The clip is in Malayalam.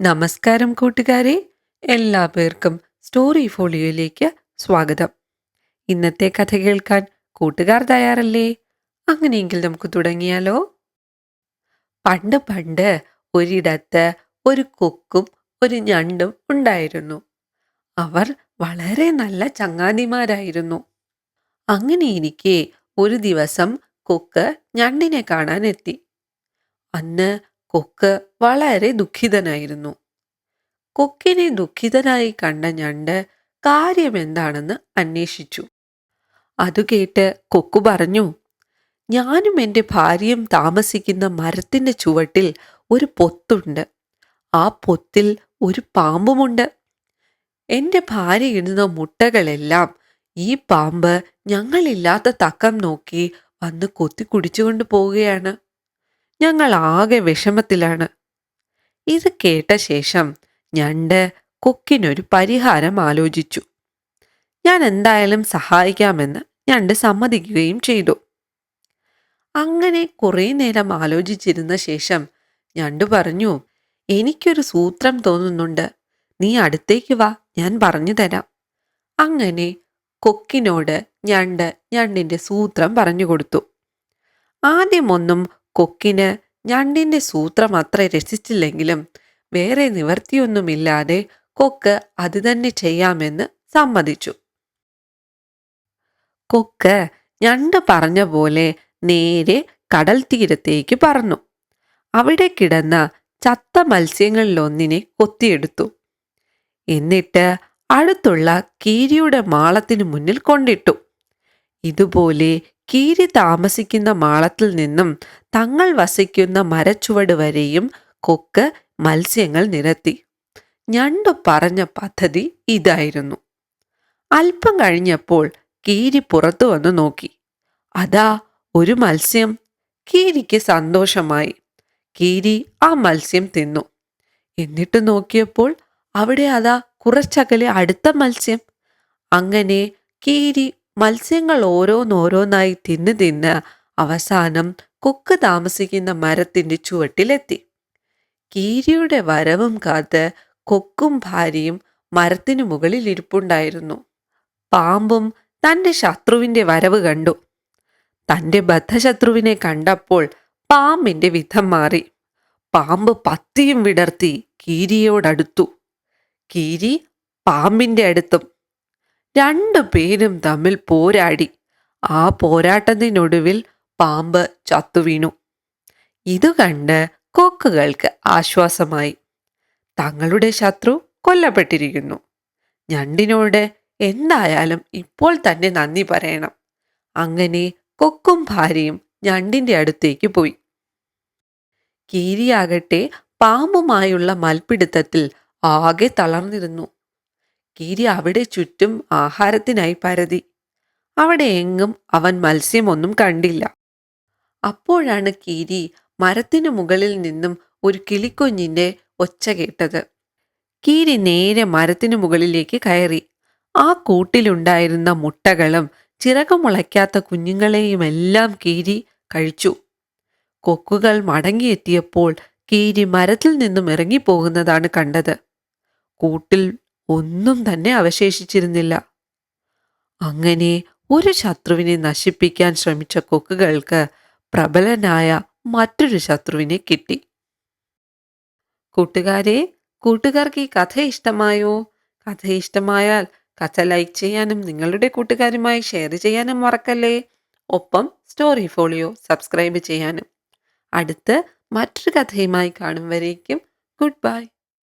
നമസ്കാരം കൂട്ടുകാരെ എല്ലാ പേർക്കും സ്റ്റോറി ഫോളിയോയിലേക്ക് സ്വാഗതം. ഇന്നത്തെ കഥ കേൾക്കാൻ കൂട്ടുകാർ തയ്യാറല്ലേ? അങ്ങനെയെങ്കിൽ നമുക്ക് തുടങ്ങിയാലോ? പണ്ട് പണ്ട് ഒരിടത്ത് ഒരു കൊക്കും ഒരു ഞണ്ടും ഉണ്ടായിരുന്നു. അവർ വളരെ നല്ല ചങ്ങാതിമാരായിരുന്നു. അങ്ങനെ എനിക്ക് ഒരു ദിവസം കൊക്ക് ഞണ്ടിനെ കാണാനെത്തി. അന്ന് കൊക്ക് വളരെ ദുഃഖിതനായിരുന്നു. കൊക്കിനെ ദുഃഖിതനായി കണ്ട ഞണ്ട് കാര്യമെന്താണെന്ന് അന്വേഷിച്ചു. അതു കേട്ട് കൊക്കു പറഞ്ഞു ഞാനും എന്റെ ഭാര്യയും താമസിക്കുന്ന മരത്തിന്റെ ചുവട്ടിൽ ഒരു പൊത്തുണ്ട്. ആ പൊത്തിൽ ഒരു പാമ്പുമുണ്ട്. എന്റെ ഭാര്യ ഇടുന്ന മുട്ടകളെല്ലാം ഈ പാമ്പ് ഞങ്ങളില്ലാത്ത തക്കം നോക്കി വന്ന് കൊത്തി കുടിച്ചുകൊണ്ട് പോവുകയാണ്. ഞങ്ങൾ ആകെ വിഷമത്തിലാണ്. ഇത് കേട്ട ശേഷം ഞണ്ട് കൊക്കിനൊരു പരിഹാരം ആലോചിച്ചു. ഞാൻ എന്തായാലും സഹായിക്കാമെന്ന് ഞണ്ട് സമ്മതിക്കുകയും ചെയ്തു. അങ്ങനെ കുറേ നേരം ആലോചിച്ചിരുന്ന ശേഷം ഞണ്ട് പറഞ്ഞു എനിക്കൊരു സൂത്രം തോന്നുന്നുണ്ട്. നീ അടുത്തേക്ക് വാ ഞാൻ പറഞ്ഞു തരാം. അങ്ങനെ കൊക്കിനോട് ഞണ്ട് ഞണ്ടിന്റെ സൂത്രം പറഞ്ഞു കൊടുത്തു. ആദ്യമൊന്നും കൊക്കിന് ഞണ്ടിന്റെ സൂത്രം അത്ര രസിച്ചില്ലെങ്കിലും വേറെ നിവർത്തിയൊന്നുമില്ലാതെ കൊക്ക് അത് തന്നെ ചെയ്യാമെന്ന് സമ്മതിച്ചു. കൊക്ക് ഞണ്ട് പറഞ്ഞ പോലെ നേരെ കടൽ തീരത്തേക്ക് പറഞ്ഞു അവിടെ കിടന്ന ചത്ത മത്സ്യങ്ങളിലൊന്നിനെ കൊത്തിയെടുത്തു. എന്നിട്ട് അടുത്തുള്ള കീരിയുടെ മാളത്തിനു മുന്നിൽ കൊണ്ടിട്ടു. ഇതുപോലെ കീരി താമസിക്കുന്ന മാളത്തിൽ നിന്നും തങ്ങൾ വസിക്കുന്ന മരച്ചുവട് വരെയും കൊക്ക് മത്സ്യങ്ങൾ നിരത്തി. ഞണ്ടു പറഞ്ഞ പദ്ധതി ഇതായിരുന്നു. അല്പം കഴിഞ്ഞപ്പോൾ കീരി പുറത്തു വന്നു നോക്കി. അതാ ഒരു മത്സ്യം. കീരിക്ക് സന്തോഷമായി. കീരി ആ മത്സ്യം തിന്നു. എന്നിട്ട് നോക്കിയപ്പോൾ അവിടെ അതാ കുറച്ചകലെ അടുത്ത മത്സ്യം. അങ്ങനെ കീരി മത്സ്യങ്ങൾ ഓരോന്നോരോന്നായി തിന്ന് തിന്ന് അവസാനം കൊക്ക് താമസിക്കുന്ന മരത്തിന്റെ ചുവട്ടിലെത്തി. കീരിയുടെ വരവും കാത്ത് കൊക്കും ഭാര്യയും മരത്തിനു മുകളിൽ ഇരിപ്പുണ്ടായിരുന്നു. പാമ്പും തന്റെ ശത്രുവിന്റെ വരവ് കണ്ടു. തന്റെ ബദ്ധശത്രുവിനെ കണ്ടപ്പോൾ പാമ്പിന്റെ വിധം മാറി. പാമ്പ് പത്തിയും വിടർത്തി കീരിയോടടുത്തു. കീരി പാമ്പിന്റെ അടുത്തും രണ്ടു പേരും തമ്മിൽ പോരാടി. ആ പോരാട്ടത്തിനൊടുവിൽ പാമ്പ് ചത്തുവീണു ഇത് കണ്ട് കൊക്കുകൾക്ക് ആശ്വാസമായി. തങ്ങളുടെ ശത്രു കൊല്ലപ്പെട്ടിരിക്കുന്നു. ഞണ്ടിനോട് എന്തായാലും ഇപ്പോൾ തന്നെ നന്ദി പറയണം. അങ്ങനെ കൊക്കും ഭാര്യയും ഞണ്ടിന്റെ അടുത്തേക്ക് പോയി. കീരിയാകട്ടെ പാമ്പുമായുള്ള മൽപിടുത്തത്തിൽ ആകെ തളർന്നിരുന്നു. കീരി അവിടെ ചുറ്റും ആഹാരത്തിനായി പരതി. അവിടെ എങ്ങും അവൻ മത്സ്യമൊന്നും കണ്ടില്ല. അപ്പോഴാണ് കീരി മരത്തിനു മുകളിൽ നിന്നും ഒരു കിളിക്കുഞ്ഞിന്റെ ഒച്ച കേട്ടത്. കീരി നേരെ മരത്തിനു മുകളിലേക്ക് കയറി. ആ കൂട്ടിലുണ്ടായിരുന്ന മുട്ടകളും ചിറകുമുളയ്ക്കാത്ത കുഞ്ഞുങ്ങളെയുമെല്ലാം കീരി കഴിച്ചു. കൊക്കുകൾ മടങ്ങിയെത്തിയപ്പോൾ കീരി മരത്തിൽ നിന്നും ഇറങ്ങിപ്പോകുന്നതാണ് കണ്ടത്. കൂട്ടിൽ ഒന്നും തന്നെ അവശേഷിച്ചിരുന്നില്ല. അങ്ങനെ ഒരു ശത്രുവിനെ നശിപ്പിക്കാൻ ശ്രമിച്ച കൊക്കുകൾക്ക് പ്രബലനായ മറ്റൊരു ശത്രുവിനെ കിട്ടി. കൂട്ടുകാരെ കൂട്ടുകാർക്ക് ഈ കഥ ഇഷ്ടമായോ? കഥ ഇഷ്ടമായാൽ കഥ ലൈക്ക് ചെയ്യാനും നിങ്ങളുടെ കൂട്ടുകാരുമായി ഷെയർ ചെയ്യാനും മറക്കല്ലേ? ഒപ്പം സ്റ്റോറി ഫോളിയോ സബ്സ്ക്രൈബ് ചെയ്യാനും. അടുത്ത് മറ്റൊരു കഥയുമായി കാണും വരേക്കും. Good bye.